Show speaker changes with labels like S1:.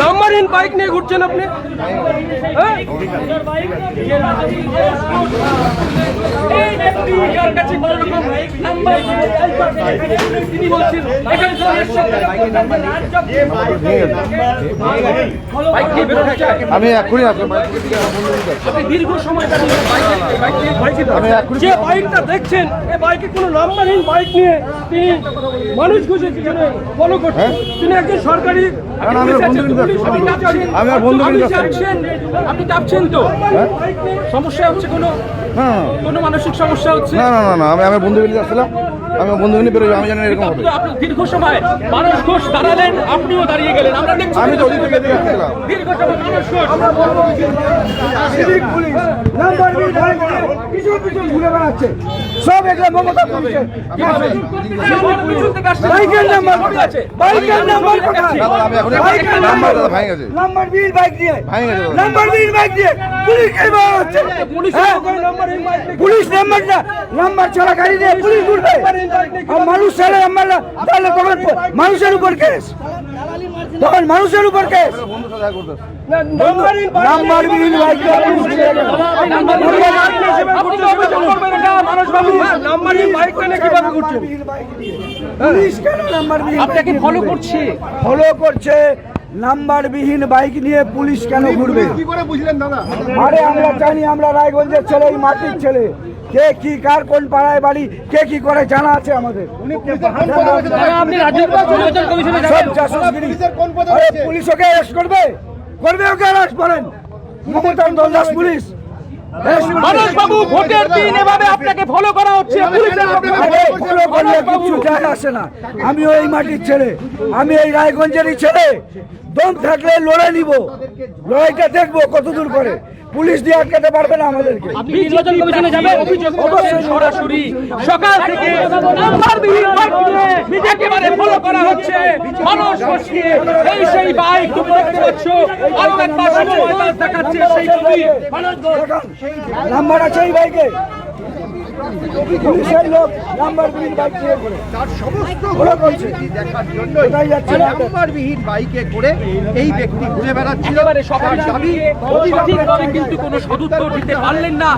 S1: নাম্বারহীন bike নিয়ে ঘুরছেন আপনি হ্যাঁ? এই কাছে কোনো রকম নাম্বার তিনি এখানে
S2: আমি দিকে
S1: আপনি দীর্ঘ সময় যে বাইকটা দেখছেন এই বাইকে কোনো নাম্বারহীন বাইক নিয়ে তিনি মানুষ খুঁজে পিছনে ফলো করছেন
S2: হ্যাঁ?
S1: তিনি একজন সরকারি। আপনি চাপছেন। তো
S2: হ্যাঁ?
S1: সমস্যা হচ্ছে কোনো কোনো মানসিক সমস্যা হচ্ছে?
S2: না না না না আমি আমার বন্ধু নিতে আসছিলাম আমি বন্ধু নিয়ে বেরোবো আমি জানি এরকম হবে।
S1: দীর্ঘ সময় মানুষ ঘোষ দাঁড়ালেন আপনিও দাঁড়িয়ে গেলেন আমরা দেখছি
S2: আমি তো ওদিক থেকে এদিকে
S1: দীর্ঘ সময় মানুষ ঘোষ।
S3: নাম্বার বিল ধরে ধরে পিছন পিছন ঘুরে বেড়াচ্ছে। সব এগুলো মমতা পুলিশের। বাইকের নাম্বার কোথায় বাইকের নাম্বার বাইকের
S2: নাম্বার
S3: নাম্বার
S2: ভাঙে গেছে
S3: নাম্বার বাইক দিয়ে।
S2: ভাঙে গেছে
S3: নাম্বার বাইক দিয়ে। পুলিশ কে হচ্ছে
S1: পুলিশ
S3: হ্যাঁ?
S1: নিয়ে
S3: পুলিশ নাম্বার না নাম্বার ছাড়া গাড়ি দিয়ে পুলিশ ঘুরবে আর মানুষ ছাড়া নাম্বার না তাহলে তখন মানুষের উপর কেস। তখন মানুষের উপর কেস।
S1: আপনাকে ফলো করছে।
S3: ফলো করছে নাম্বার বিহীন বাইক নিয়ে পুলিশ কেন ঘুরবে?
S2: কি করে বুঝলেন দাদা?
S3: আরে আমরা জানি আমরা রায়গঞ্জের ছেলে এই মাটির ছেলে। কে কি কার কোন পাড়ায় বাড়ি কে কি করে জানা আছে আমাদের?
S1: আপনি রাজ্য নির্বাচন কমিশনে
S3: সব জাসুসগিরি। আরে পুলিশ ওকে অ্যারেস্ট করবে? করবে ওকে অ্যারেস্ট করেন? মমতা দলদাস পুলিশ।
S1: মানুষ বাবু ভোটের দিন এভাবে আপনাকে ফলো করা হচ্ছে পুলিশের আপনাকে
S3: আরে ফলো করলে কিচ্ছু যায় আসে না। আমি ওই মাটির ছেলে। আমি এই রায়গঞ্জেরই ছেলে। দম থাকলে লড়ে নিব। লড়াইটা দেখব কতদূর করে। পুলিশ দিয়ে আটকাতে পারবে না আমাদেরকে।
S1: আপনি নির্বাচন কমিশনে যাবেন? অভিযোগ সরাসরি সকাল থেকে নাম্বার বিহীন বাইক একেবারে ফলো করা হচ্ছে। মানুষ বসিয়ে এই সেই বাইক তুমি দেখতে পাচ্ছ। আরও একবার ময়দান দেখাচ্ছে সেই ছবি।
S3: নাম্বার আছে এই বাইকে। পুলিশের লোক নাম্বারবিহীন বাইক নিয়ে ঘুরে।
S4: তার সমস্ত
S3: করছে।
S4: দেখার জন্য
S3: যাচ্ছে
S4: নাম্বারবিহীন বাইকে করে এই ব্যক্তি ঘুরে বেড়াচ্ছিল।
S1: সকাল
S4: দাবি
S1: কিন্তু কোনো সদুত্তর দিতে পারলেন না।